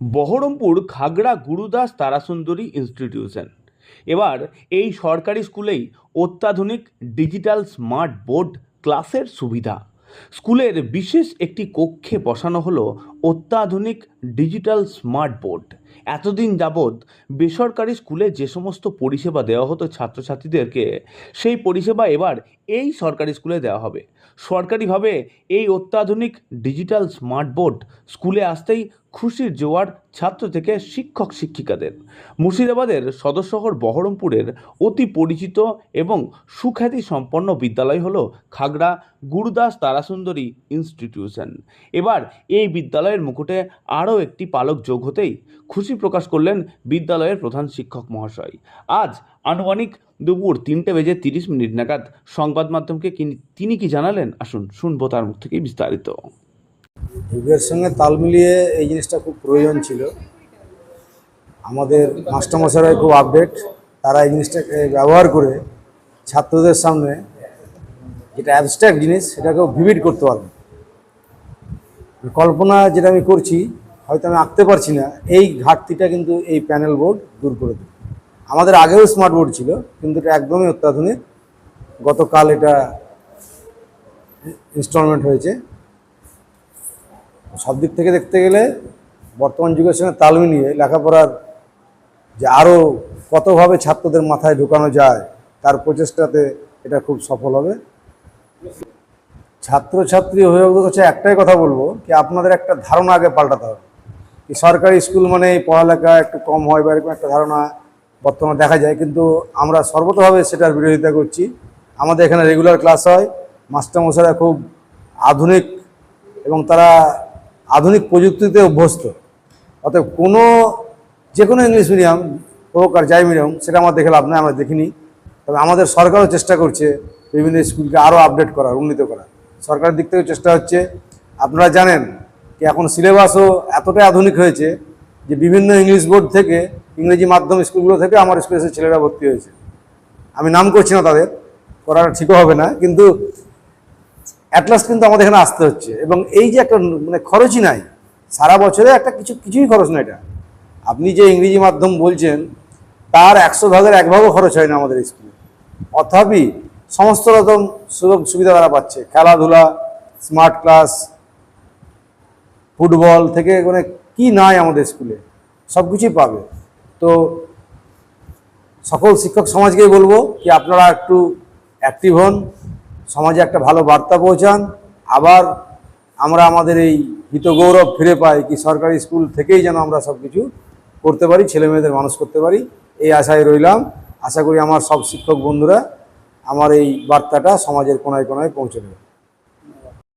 Baharampur Khagra Gurudas Tarasundari institution এবার এই সরকারি স্কুলেই অত্যাধুনিক ডিজিটাল স্মার্ট বোর্ড ক্লাসের সুবিধা। স্কুলের বিশেষ একটি কক্ষে বসানো হলো অত্যাধুনিক ডিজিটাল স্মার্ট বোর্ড। এতদিন যাবৎ বেসরকারি স্কুলে যে সমস্ত পরিষেবা দেওয়া হতো ছাত্রছাত্রীদেরকে, সেই পরিষেবা এবার এই সরকারি স্কুলে দেওয়া হবে। সরকারিভাবে এই অত্যাধুনিক ডিজিটাল স্মার্ট বোর্ড স্কুলে আসতেই খুশির জোয়ার ছাত্র থেকে শিক্ষক শিক্ষিকাদের। মুর্শিদাবাদের সদস্যহর বহরমপুরের অতি পরিচিত এবং সুখ্যাতি সম্পন্ন বিদ্যালয় হলো খাগড়া গুরুদাস তারাসুন্দরী ইনস্টিটিউশন। এবার এই বিদ্যালয়ের মুকুটে আরও একটি পালক যোগ হতেই খুশি প্রকাশ করলেন বিদ্যালয়ের প্রধান শিক্ষক মহাশয়। আজ আনুমানিক দুপুর তিনটে বেজে তিরিশ মিনিট নাগাদ সংবাদ মাধ্যমকে তিনি কি জানালেন? আসুন শুনব তার মুখ থেকেই বিস্তারিত। যুগের সঙ্গে তাল মিলিয়ে এই জিনিসটা খুব প্রয়োজন ছিল। আমাদের মাস্টারমশাইরাই খুব আপডেট তারা এই জিনিসটাকে ব্যবহার করে ছাত্রদের সামনে যেটা অ্যাবস্ট্রাক্ট জিনিস, সেটাকেও ভিভিড করতে পারবে। কল্পনা যেটা আমি করছি হয়তো আমি আঁকতে পারছি না, এই ঘাটতিটা কিন্তু এই প্যানেল বোর্ড দূর করে দেবে আমাদের আগেও স্মার্ট বোর্ড ছিল, কিন্তু এটা একদমই অত্যাধুনিক। গতকাল এটা ইনস্টলমেন্ট হয়েছে। সব দিক থেকে দেখতে গেলে বর্তমান যুগের সঙ্গে তাল মিলিয়ে লেখাপড়ার যে আরও কতভাবে ছাত্রদের মাথায় ঢুকানো যায়, তার প্রচেষ্টাতে এটা খুব সফল হবে। ছাত্রছাত্রী অভিভাবকদের কাছে একটাই কথা বলব, কি আপনাদের একটা ধারণা আগে পাল্টাতে হবে। সরকারি স্কুল মানে পড়ালেখা একটু কম হয় বা এরকম একটা ধারণা বর্তমানে দেখা যায়। কিন্তু আমরা সর্বতভাবে সেটার বিরোধিতা করছি। আমাদের এখানে রেগুলার ক্লাস হয়। মাস্টারমশাইরা খুব আধুনিক এবং তারা আধুনিক প্রযুক্তিতে অভ্যস্ত। অতএব কোনো যে কোনো ইংলিশ মিডিয়াম হোক আর যাই মিডিয়াম সেটা আমার দেখে লাভ নেই, আমরা দেখিনি। তবে আমাদের সরকারও চেষ্টা করছে বিভিন্ন স্কুলকে আরও আপডেট করার, উন্নীত করার। সরকারের দিক থেকে চেষ্টা হচ্ছে। আপনারা জানেন যে এখন সিলেবাসও এতটাই আধুনিক হয়েছে যে বিভিন্ন ইংলিশ বোর্ড থেকে, ইংরেজি মাধ্যম স্কুলগুলো থেকে আমার স্কুলে এসে ছেলেরা ভর্তি হয়েছে। আমি নাম করছি না তাদের করাটা ঠিকও হবে না, কিন্তু অ্যাটলাস কিন্তু আমাদের এখানে আসতে হচ্ছে। এবং এই যে একটা মানে খরচই নাই, সারা বছরে একটা কিছু, কিছুই খরচ না এটা। আপনি যে ইংরেজি মাধ্যম বলছেন, তার একশো ভাগের এক ভাগও খরচ হয় না আমাদের স্কুলে। অথাপি সমস্ত রকম সুযোগ সুবিধা তারা পাচ্ছে। খেলাধুলা স্মার্ট ক্লাস ফুটবল থেকে মানে কি নাই আমাদের স্কুলে? সব কিছুই পাবে। তো সকল শিক্ষক সমাজকেই বলব কি আপনারা একটু অ্যাক্টিভ হন, সমাজে একটা ভালো বার্তা পৌঁছান। আবার আমরা আমাদের এই হিত গৌরব ফিরে পাই কি সরকারি স্কুল থেকেই যেন আমরা সব কিছু করতে পারি, ছেলে মেয়েদের মানুষ করতে পারি। এই আশায় রইলাম। আশা করি আমার সব শিক্ষক বন্ধুরা আমার এই বার্তাটা সমাজের কোনায় কোনায় পৌঁছে দেবে।